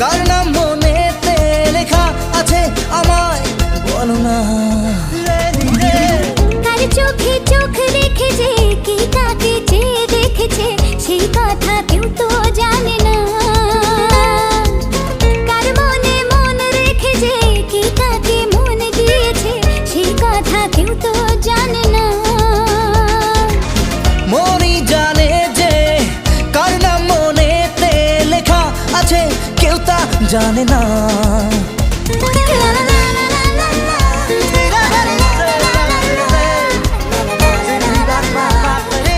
কার নাম মনেতে লেখা আছে আমায় না। কার চোখে চোখ দেখেছে কি কাকে যে দেখেছে, সেই কথা কেউ তো জানে না। মন রেখে যে জানে না। जाने ना।